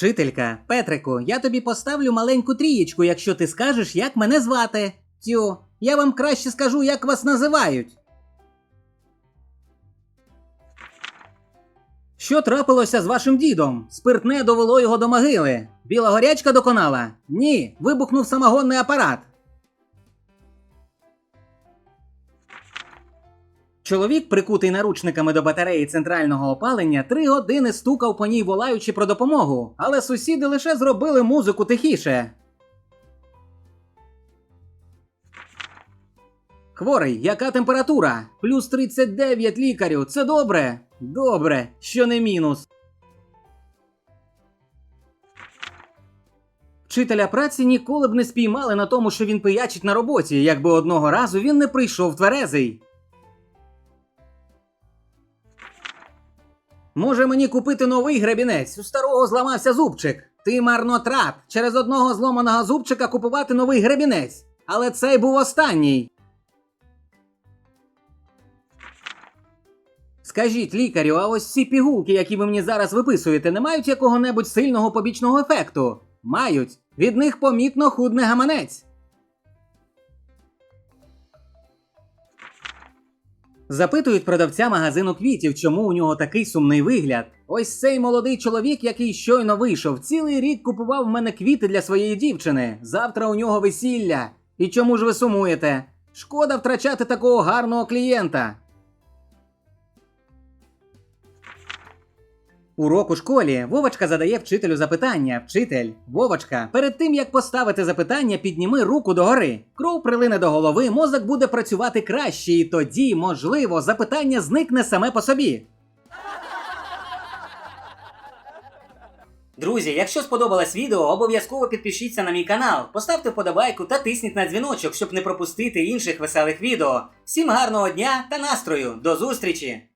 Вчителька, Петрику, я тобі поставлю маленьку трієчку, якщо ти скажеш, як мене звати. Тю, я вам краще скажу, як вас називають. Що трапилося з вашим дідом? Спиртне довело його до могили. Біла горячка доконала? Ні, вибухнув самогонний апарат. Чоловік, прикутий наручниками до батареї центрального опалення, три години стукав по ній, волаючи про допомогу, але сусіди лише зробили музику тихіше. Хворий, яка температура? Плюс 39 лікарю. Це добре? Добре, що не мінус. Вчителя праці ніколи б не спіймали на тому, що він пиячить на роботі, якби одного разу він не прийшов тверезий. Може мені купити новий гребінець? У старого зламався зубчик. Ти марнотрат. Через одного зломаного зубчика купувати новий гребінець. Але цей був останній. Скажіть, лікарю, а ось ці пігулки, які ви мені зараз виписуєте, не мають якого-небудь сильного побічного ефекту? Мають. Від них помітно худне гаманець. Запитують продавця магазину квітів, чому у нього такий сумний вигляд. Ось цей молодий чоловік, який щойно вийшов, цілий рік купував в мене квіти для своєї дівчини. Завтра у нього весілля. І чому ж ви сумуєте? Шкода втрачати такого гарного клієнта. Урок у школі Вовочка задає вчителю запитання. Вчитель, Вовочка, перед тим як поставити запитання, підніми руку догори. Кров прилине до голови, мозок буде працювати краще, і тоді, можливо, запитання зникне саме по собі. Друзі, якщо сподобалось відео, обов'язково підпишіться на мій канал, поставте вподобайку та тисніть на дзвіночок, щоб не пропустити інших веселих відео. Всім гарного дня та настрою! До зустрічі!